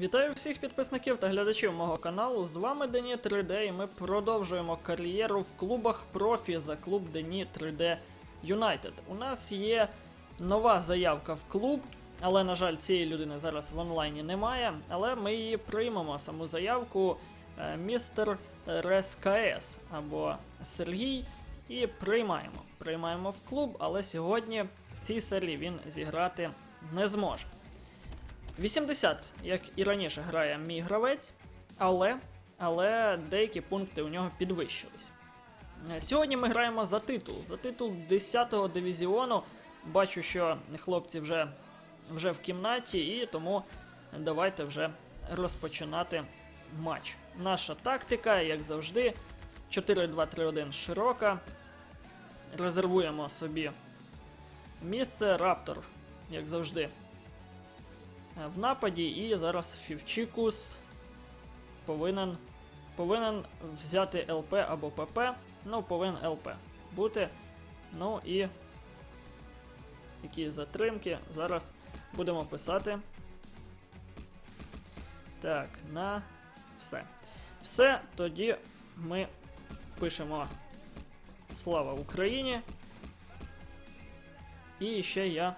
Вітаю всіх підписників та глядачів мого каналу. З вами Дені 3D і ми продовжуємо кар'єру в клубах профі за клуб Дені 3D United. У нас є нова заявка в клуб, але, на жаль, цієї людини зараз в онлайні немає. Але ми її приймемо саму заявку е, містер РСКС або Сергій. І приймаємо. Приймаємо в клуб, але сьогодні в цій серії він зіграти не зможе. 80, як і раніше, грає мій гравець, але, але деякі пункти у нього підвищились. Сьогодні ми граємо за титул. За титул 10-го дивізіону. Бачу, що хлопці вже, вже в кімнаті, і тому давайте вже розпочинати матч. Наша тактика, як завжди, 4-2-3-1 широка. Резервуємо собі місце. Раптор, як завжди, в нападі, і зараз Фівчикус повинен, повинен взяти ЛП або ПП. Ну, повинен ЛП бути. Ну і які затримки. Зараз будемо писати. Так, на все. Все, тоді ми пишемо Слава Україні. І ще я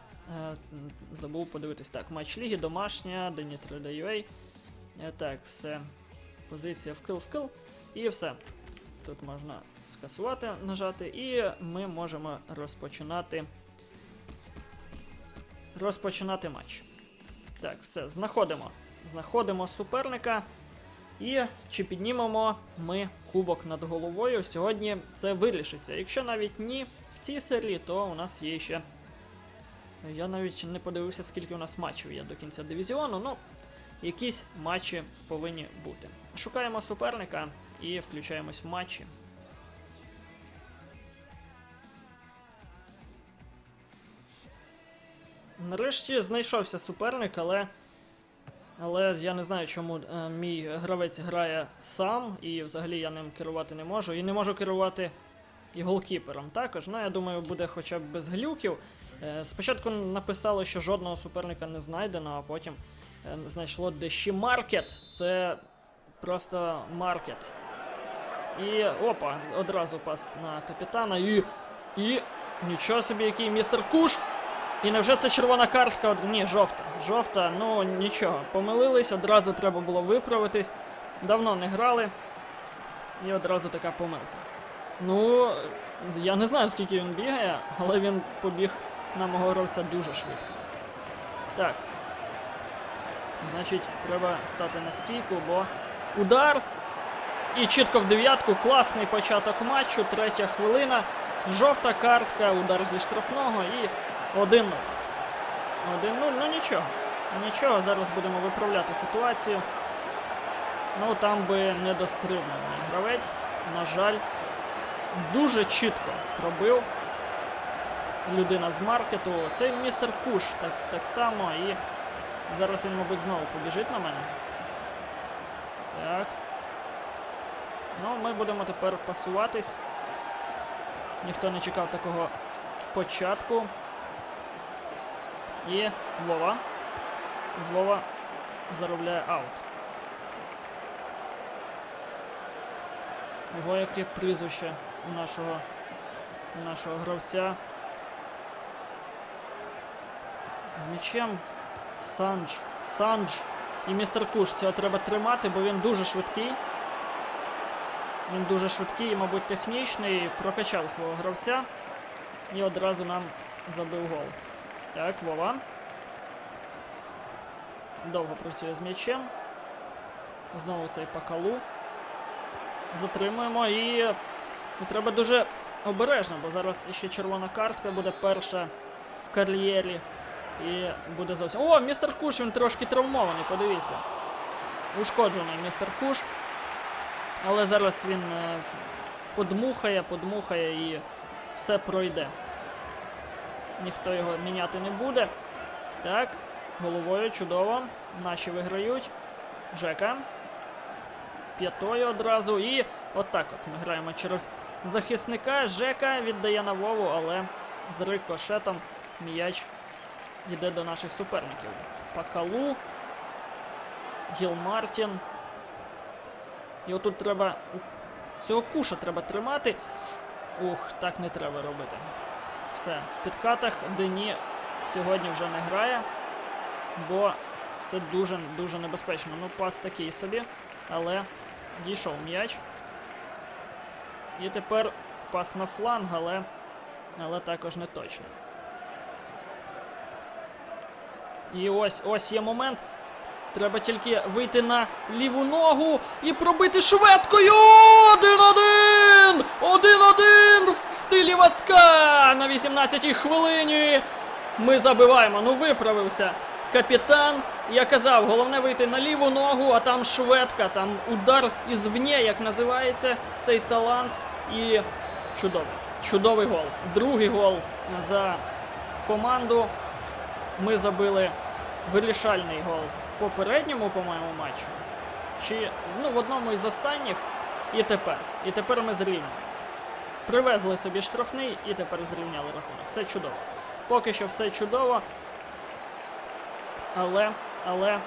забув подивитись. Так, матч ліги, домашня, 3D.ua. Е, так, все. Позиція вкил вкил. І все. Тут можна скасувати, нажати, і ми можемо розпочинати. Розпочинати матч. Так, все, знаходимо. Знаходимо суперника. І чи піднімемо ми кубок над головою? Сьогодні це вирішиться. Якщо навіть ні в цій серії, то у нас є ще. Я навіть не подивився, скільки у нас матчів є до кінця дивізіону. Ну, якісь матчі повинні бути. Шукаємо суперника і включаємось в матчі. Нарешті знайшовся суперник, але. Але я не знаю, чому е, мій гравець грає сам, і взагалі я ним керувати не можу. І не можу керувати і голкіпером також. Ну, я думаю, буде хоча б без глюків. Е, спочатку написало, що жодного суперника не знайдено, а потім е, знайшло Дещі Маркет. Це просто маркет. І опа, одразу пас на капітана. І. І. Нічого собі, який містер Куш. І невже це червона картка? Ні, жовта. Жовта, ну нічого. Помилились, одразу треба було виправитись. Давно не грали. І одразу така помилка. Ну, я не знаю, скільки він бігає, але він побіг на мого гравця дуже швидко. Так. Значить, треба стати на стійку, бо удар. І чітко в дев'ятку. Класний початок матчу. Третя хвилина. Жовта картка, удар зі штрафного і 1-0. 1-0, ну нічого. Нічого, зараз будемо виправляти ситуацію. Ну там би не дострибнув гравець. На жаль, дуже чітко пробив людина з маркету. Цей містер Куш так, так само і зараз він, мабуть, знову побіжить на мене. Так. Ну, ми будемо тепер пасуватись. Ніхто не чекав такого початку. І Вова. Вова заробляє аут. Ого, яке прізвище у нашого, у нашого гравця. З м'ячем Сандж. Сандж і містер Куш. Цього треба тримати, бо він дуже швидкий. Він дуже швидкий і, мабуть, технічний. Прокачав свого гравця. І одразу нам забив гол. Так, Вова. Довго працює з м'ячем. Знову цей Пакалу. Затримуємо і ну, треба дуже обережно, бо зараз ще червона картка буде перша в кар'єрі. І буде зовсім. О, містер Куш, він трошки травмований, подивіться. Ушкоджений містер Куш. Але зараз він е, подмухає, подмухає і все пройде. Ніхто його міняти не буде. Так, головою чудово. Наші виграють. Жека. П'ятою одразу. І отак от ми граємо через захисника. Жека віддає на Вову, але з рикошетом м'яч йде до наших суперників. Пакалу. Гіл Мартін. І отут треба. Цього куша треба тримати. Ух, так не треба робити. Все, в підкатах Дені сьогодні вже не грає, бо це дуже дуже небезпечно. Ну, пас такий собі, але дійшов м'яч. І тепер пас на фланг, але, але також не точно. І ось ось є момент. Треба тільки вийти на ліву ногу і пробити шведкою! Один-один! Один-один в стилі Вацка на 18-й хвилині. Ми забиваємо. Ну виправився капітан. Я казав, головне вийти на ліву ногу, а там шведка, там удар ізвні, як називається цей талант. І чудовий. Чудовий гол. Другий гол за команду. Ми забили вирішальний гол в попередньому, по-моєму, матчу. Чи ну, в одному із останніх. І тепер. І тепер ми зрівняли. Привезли собі штрафний і тепер зрівняли рахунок. Все чудово. Поки що все чудово. Але, але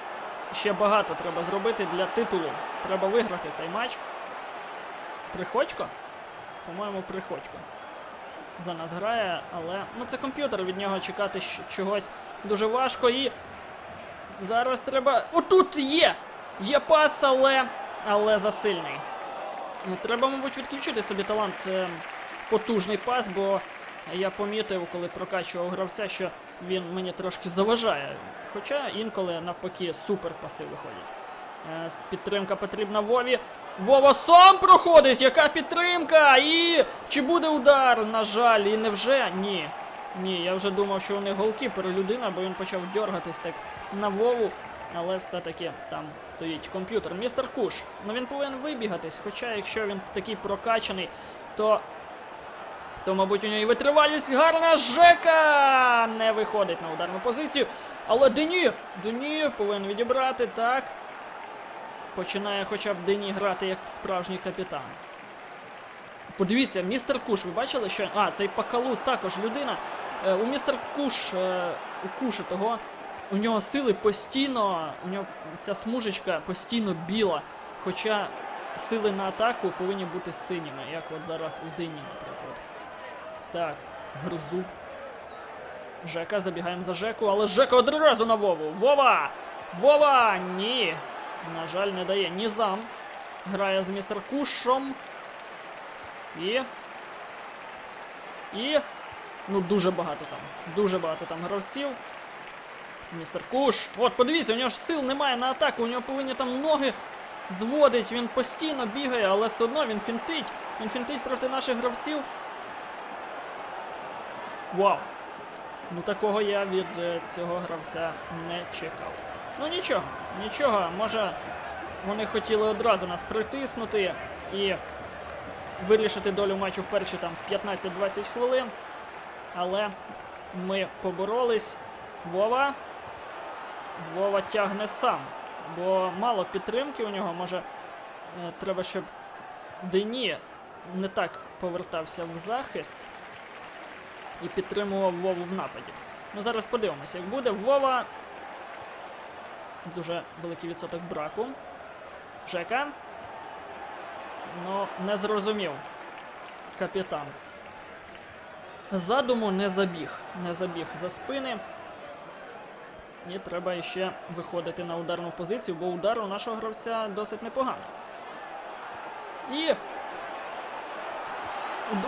ще багато треба зробити для титулу. Треба виграти цей матч. Приходько? По-моєму, Приходько. За нас грає, але ну це комп'ютер, від нього чекати чогось дуже важко. І зараз треба. Отут є! Є пас, але. але засильний. Ну, Треба, мабуть, відключити собі талант е, потужний пас, бо я помітив, коли прокачував гравця, що він мені трошки заважає. Хоча інколи навпаки супер паси виходять. Е, підтримка потрібна Вові. Вова сам проходить! Яка підтримка? І чи буде удар? На жаль, і невже? Ні. Ні, я вже думав, що у них голкіпер людина, бо він почав дергатись так на Вову. Але все-таки там стоїть комп'ютер. Містер Куш. Ну він повинен вибігатись. Хоча, якщо він такий прокачаний, то. То, мабуть, у нього і витривалість гарна. Жека не виходить на ударну позицію. Але Дені! Дені повинен відібрати, так. Починає хоча б Дені грати як справжній капітан. Подивіться, містер Куш, ви бачили, що. А, цей Пакалу також людина. Е, у містер Куш, е, у Куша того, у нього сили постійно, у нього ця смужечка постійно біла. Хоча сили на атаку повинні бути синіми, як от зараз у Дині, наприклад. Так, Гризуб. Жека, забігаємо за Жеку, але Жека одразу на Вову. Вова! Вова! Ні. На жаль, не дає. Нізам. Грає з містер Кушом. І. І. Ну, дуже багато там. Дуже багато там гравців. Містер Куш. От, подивіться, у нього ж сил немає на атаку, у нього повинні там ноги зводить, він постійно бігає, але все одно він фінтить. Він фінтить проти наших гравців. Вау! Ну такого я від е, цього гравця не чекав. Ну нічого, нічого, може вони хотіли одразу нас притиснути і вирішити долю матчу в перші там 15-20 хвилин. Але ми поборолись. Вова. Вова тягне сам. Бо мало підтримки у нього. Може, е, треба, щоб Дені не так повертався в захист і підтримував Вову в нападі. Ну зараз подивимося, як буде. Вова. Дуже великий відсоток браку. Жека. Ну, не зрозумів. Капітан. Задуму не забіг. Не забіг за спини. І треба ще виходити на ударну позицію, бо удар у нашого гравця досить непоганий. І.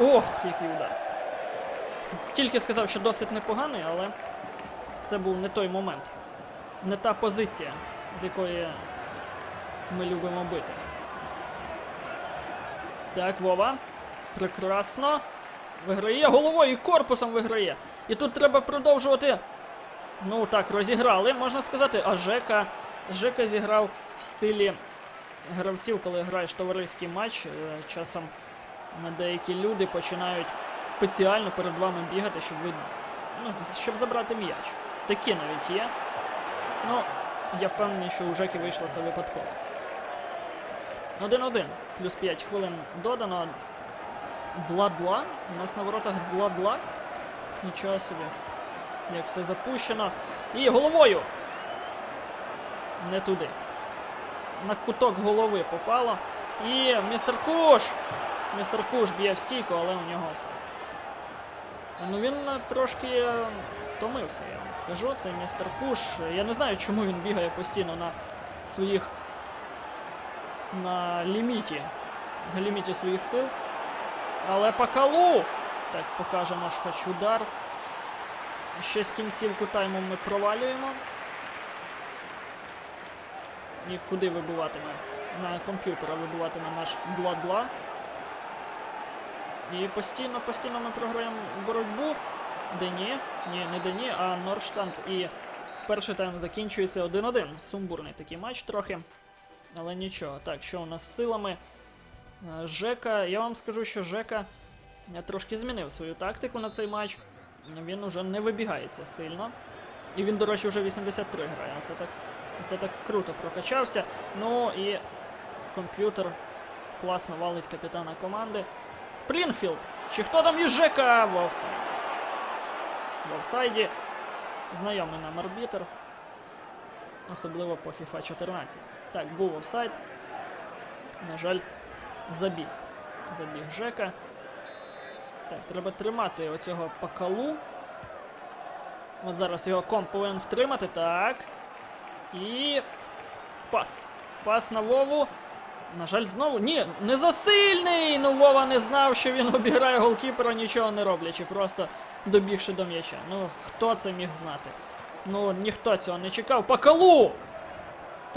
Ох, який удар. Тільки сказав, що досить непоганий, але це був не той момент. Не та позиція, з якої ми любимо бити. Так, Вова. Прекрасно. Виграє головою і корпусом виграє. І тут треба продовжувати. Ну так, розіграли, можна сказати. А Жека. Жека зіграв в стилі гравців, коли граєш товариський матч. Е, Часом деякі люди починають спеціально перед вами бігати, щоб ви. Ну, щоб забрати м'яч. Такі навіть є. Ну, я впевнений, що у Жеки вийшло це випадково. 1-1. Плюс 5 хвилин додано. Дла-дла. У нас на воротах дла-дла. Нічого собі. Як все запущено. І головою. Не туди. на куток голови попало. І містер Куш! Містер Куш б'є в стійку, але у нього все. Ну він трошки е, втомився, я вам скажу. Це містер Куш. Я не знаю, чому він бігає постійно на своїх. на ліміті. На ліміті своїх сил. Але по колу! Так, покаже наш хоч удар. Ще з кінцівку тайму ми провалюємо. І куди вибиватиме? На комп'ютера вибиватиме наш Бла-Бла. І постійно, постійно ми програємо боротьбу. Дені. Ні, не Дені, а Норштанд. І перший тайм закінчується 1-1. Сумбурний такий матч трохи. Але нічого. Так, що у нас з силами? Е, Жека, я вам скажу, що Жека е, трошки змінив свою тактику на цей матч. Він уже не вибігається сильно. І він, до речі, вже 83 грає. Оце так, оце так круто прокачався. Ну і комп'ютер класно валить капітана команди. Спрінфілд! Чи хто там є Жека в офсайді? В офсайді знайомий нам арбітер. Особливо по FIFA 14. Так, був офсайд. На жаль, забіг. Забіг Жека. Так, треба тримати оцього пакалу. От зараз його комп повинен втримати. Так. І. Пас. Пас на Вову. На жаль, знову. Ні, не засильний! Ну Вова не знав, що він обіграє голкіпера, нічого не роблячи, просто добігши до м'яча. Ну, хто це міг знати? Ну, ніхто цього не чекав. Пакалу!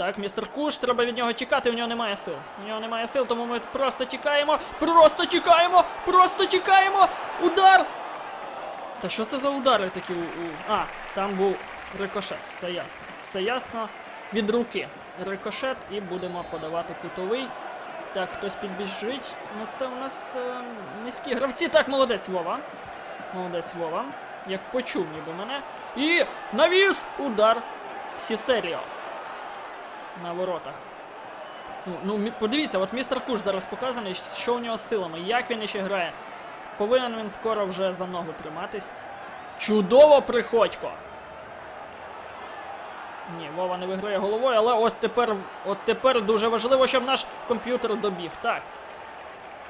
Так, містер Куш, треба від нього тікати, у нього немає сил. У нього немає сил, тому ми просто тікаємо. Просто тікаємо! Просто тікаємо! Удар! Та що це за удари такі у. у... А, там був рикошет, все ясно. Все ясно. Від руки. Рикошет і будемо подавати кутовий. Так, хтось підбіжить. Ну це у нас е, низькі гравці. Так, молодець Вова. Молодець Вова. Як почув ніби мене. І навіс! Удар. Сісеріо. На воротах. Ну, ну подивіться, от містер Куш зараз показаний, що у нього з силами, як він іще грає. Повинен він скоро вже за ногу триматись. Чудово приходько! Ні, Вова не виграє головою, але ось тепер, от тепер дуже важливо, щоб наш комп'ютер добіг. Так.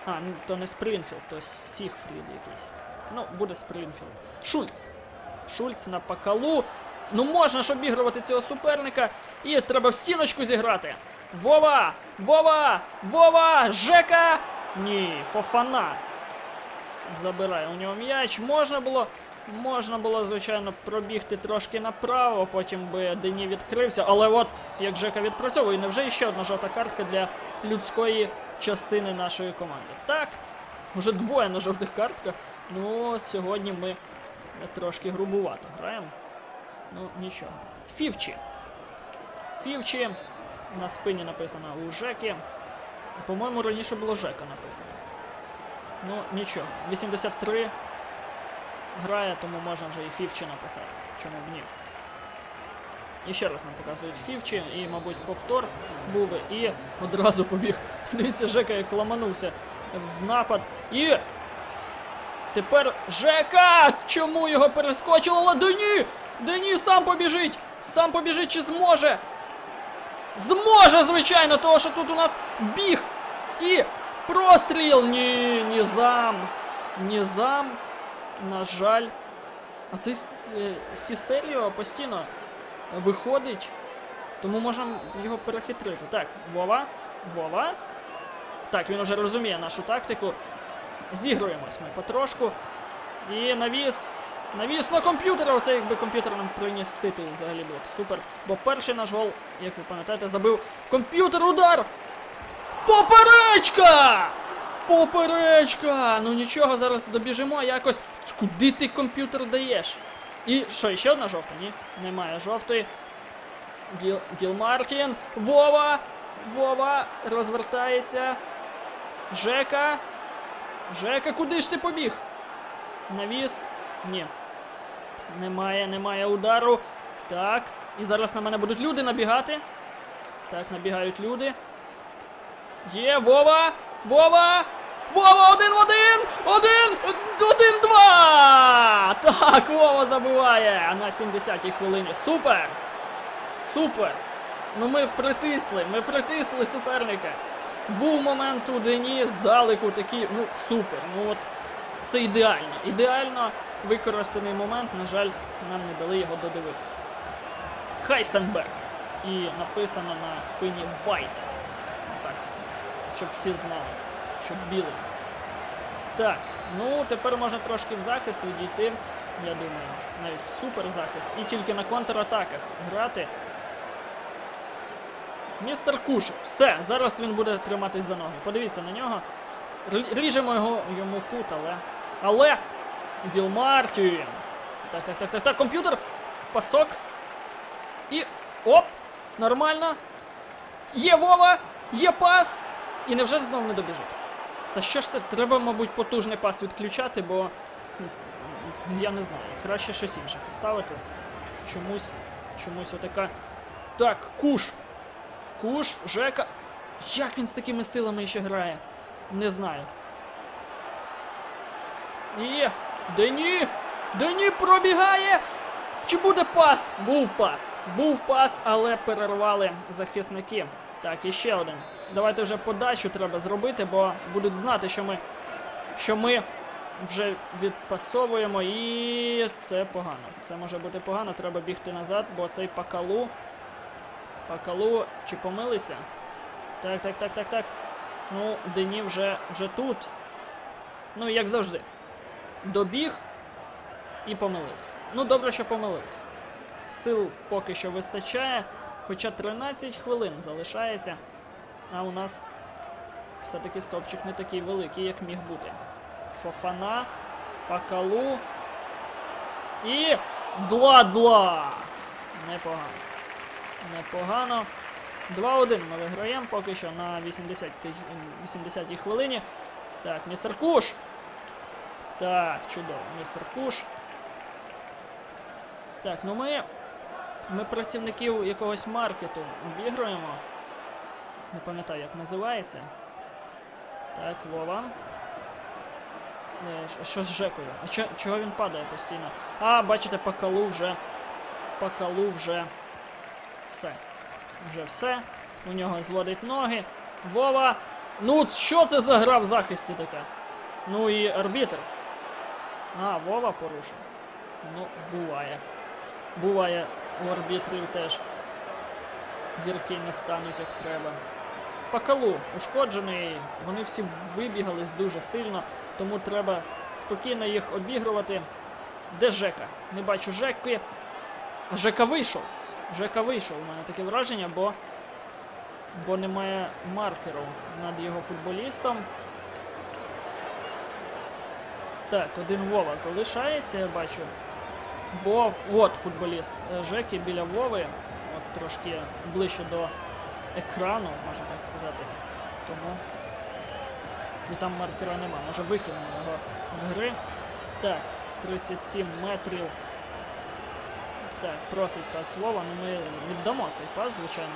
А, ну то не Спрінфілд, то Сігфрід якийсь. Ну, буде Спрінфілд. Шульц. Шульц на пакалу. Ну можна ж обігрувати цього суперника. І треба в стіночку зіграти. Вова! Вова! Вова! Жека! Ні, Фофана. Забирає у нього м'яч. Можна було. Можна було, звичайно, пробігти трошки направо, потім би Дені відкрився. Але от як Жека відпрацьовує, невже ще одна жовта картка для людської частини нашої команди. Так, вже двоє на жовтих картках. Ну, сьогодні ми трошки грубувато граємо. Ну, нічого. Фівчі. Фівчі. На спині написано у Жеки. По-моєму, раніше було Жека написано. Ну, нічого. 83 грає, тому можна вже і Фівчі написати. Чому б ні. І ще раз нам показують Фівчі, і, мабуть, повтор був. І одразу побіг. Дивіться, Жека як ламанувся в напад. І. Тепер Жека! Чому його перескочило? Але Дені! Дені сам побіжить! Сам побіжить чи зможе! Зможе, звичайно, того, що тут у нас біг! І простріл! Ні, Нізам! Нізам, на жаль. А цей с- ц- Сісеріо постійно виходить, тому можемо його перехитрити. Так, Вова, Вова. Так, він уже розуміє нашу тактику. Зігруємось ми потрошку. І навіс. Навіс на комп'ютера. Оце якби комп'ютер нам приніс титул взагалі було б супер. Бо перший наш гол, як ви пам'ятаєте, забив комп'ютер удар! Поперечка! Поперечка! Ну нічого, зараз добіжимо якось. Куди ти комп'ютер даєш? І що, ще одна жовта? Ні? Немає жовтої. Гіл, Гіл Мартін. Вова! Вова розвертається. Жека. Жека, куди ж ти побіг? Навіс? Ні. Немає, немає удару. Так. І зараз на мене будуть люди набігати. Так, набігають люди. Є, Вова! Вова! Вова, один в один! Один! Один, два! Так, Вова забиває на 70-й хвилині. Супер! Супер! Ну ми притисли, ми притисли суперника. Був момент у Дені здалеку такий, ну супер. Ну от це ідеально. Ідеально використаний момент, на жаль, нам не дали його додивитися. Хайсенберг. І написано на спині White. Так. Щоб всі знали, щоб білий. Так, ну тепер можна трошки в захист відійти, я думаю, навіть в суперзахист, і тільки на контратаках грати. Містер Куш, все, зараз він буде триматись за ноги. Подивіться на нього. Ріжемо його йому кут, але. Але! Ділмартін. Так, так, так, так, так, комп'ютер. Пасок. І. Оп! Нормально. Є Вова! Є пас! І невже знов не добіжить? Та що ж це? Треба, мабуть, потужний пас відключати, бо. Я не знаю. Краще щось інше поставити. Чомусь. Чомусь отака. Так, куш. Куш, Жека. Як він з такими силами ще грає? Не знаю. І. Дені! Дені пробігає! Чи буде пас? Був пас. Був пас, але перервали захисники. Так, і ще один. Давайте вже подачу треба зробити, бо будуть знати, що ми, що ми вже відпасовуємо, і це погано. Це може бути погано, треба бігти назад, бо цей пакалу. Пакалу чи помилиться? Так, так, так, так, так. Ну, Дені вже, вже тут. Ну, як завжди. Добіг і помилились. Ну, добре, що помилились. Сил поки що вистачає, хоча 13 хвилин залишається. А у нас все-таки стопчик не такий великий, як міг бути. Фофана, Пакалу. І. Дла-дла! Непогано. Непогано. 2-1 ми виграємо поки що на 80-й 80-й хвилині. Так, містер Куш. Так, чудово, містер Куш. Так, ну ми. Ми працівників якогось маркету обігруємо. Не пам'ятаю, як називається. Так, Вова. Е, Що з Жекою? А чо, чого він падає постійно? А, бачите, Пакалу вже. Пакалу вже. Все. Вже все. У нього зводить ноги. Вова. Ну, що це за гра в захисті така? Ну і арбітр. А, Вова порушив. Ну, буває. Буває у арбітрів теж. Зірки не стануть як треба. Пакалу ушкоджений, вони всі вибігались дуже сильно, тому треба спокійно їх обігрувати. Де Жека? Не бачу Жеки. А Жека вийшов. Жека вийшов. У мене таке враження, бо, бо немає маркеру над його футболістом. Так, один Вова залишається, я бачу. Бо от футболіст е, Жеки біля Вови. От трошки ближче до екрану, можна так сказати. Тому. І там маркера нема. Може викинемо його з гри. Так, 37 метрів. Так, просить пас Вова, ну ми віддамо цей пас, звичайно.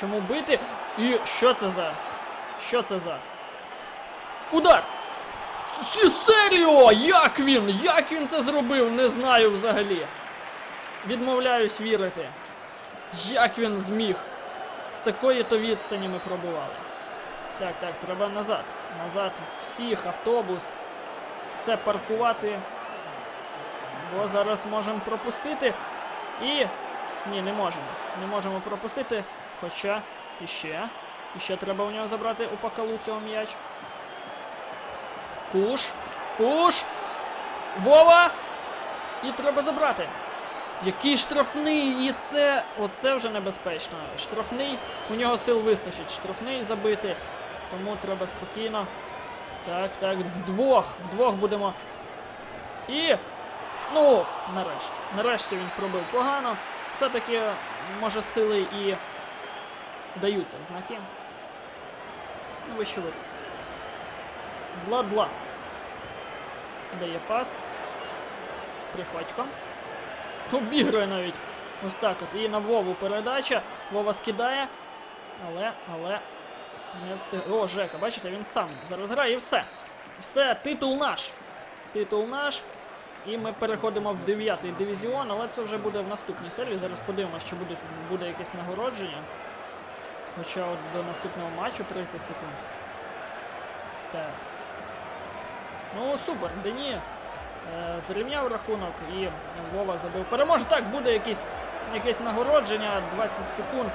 Чому бити? І що це за? Що це за? Удар! Сісеріо! Як він? Як він це зробив? Не знаю взагалі. Відмовляюсь вірити. Як він зміг? З такої то відстані ми пробували. Так, так, треба назад. Назад всіх, автобус. Все паркувати. Бо зараз можемо пропустити. І. Ні, не можемо. Не можемо пропустити. Хоча іще. Іще треба у нього забрати у пакалу цього м'яч. Куш. Куш. Вова. І треба забрати. Який штрафний, і це. Оце вже небезпечно. Штрафний, у нього сил вистачить. Штрафний забити. Тому треба спокійно. Так, так, вдвох. Вдвох будемо. І. Ну, нарешті. Нарешті він пробив погано. Все-таки, може, сили і даються в знаки. Ну, вище вид. Бла-бла. Дає пас. Приходько. Обігрує навіть. Ось так от. І на Вову передача. Вова скидає. Але, але. Не встиг. О, Жека, бачите, він сам зараз грає і все. Все, титул наш. Титул наш. І ми переходимо в 9 дивізіон, але це вже буде в наступній серії. Зараз подивимося, чи буде, буде якесь нагородження. Хоча от до наступного матчу 30 секунд. Так. Ну, супер, Дені е, зрівняв рахунок і Вова забив. Переможе. Так, буде якийсь, якесь нагородження, 20 секунд.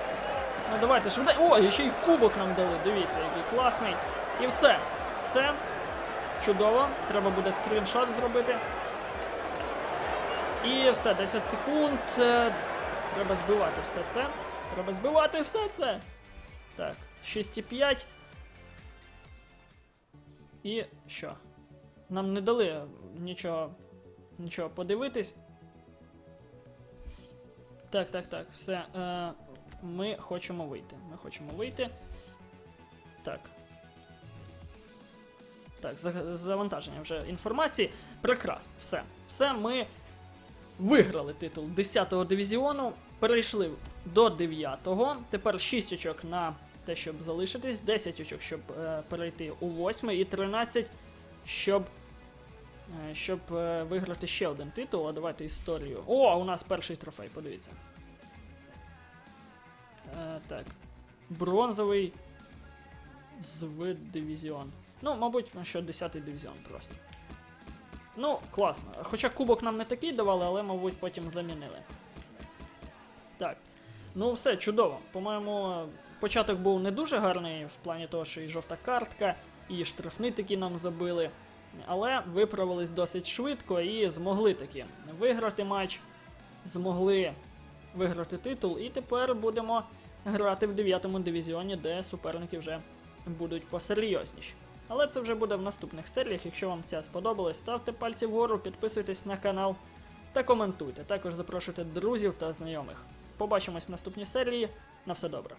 Ну давайте швидко. О, ще й кубок нам дали. Дивіться, який класний. І все. Все. Чудово. Треба буде скріншот зробити. І все, 10 секунд. Е, Треба збивати все це. Треба збивати все це. Так, 6,5. І що? Нам не дали нічого, нічого подивитись. Так, так, так, все. Е, ми хочемо вийти. Ми хочемо вийти. Так. Так, завантаження вже інформації. Прекрасно. Все. Все, ми виграли титул 10-го дивізіону, перейшли до 9-го. Тепер 6 очок на те, щоб залишитись, 10 очок, щоб е, перейти у 8 і 13, щоб. Е, Щоб е, виграти ще один титул, а давайте історію. О, у нас перший трофей, подивіться. Е, так. Бронзовий звид дивізіон. Ну, мабуть, що 10-й дивізіон просто. Ну, класно. Хоча кубок нам не такий давали, але, мабуть, потім замінили. Так. Ну, все, чудово. По-моєму, початок був не дуже гарний в плані того, що і жовта картка, і штрафни такі нам забили. Але виправились досить швидко і змогли таки виграти матч, змогли виграти титул, і тепер будемо грати в 9-му дивізіоні, де суперники вже будуть посерйозніші. Але це вже буде в наступних серіях. Якщо вам це сподобалось, ставте пальці вгору, підписуйтесь на канал та коментуйте. Також запрошуйте друзів та знайомих. Побачимось в наступній серії. На все добре.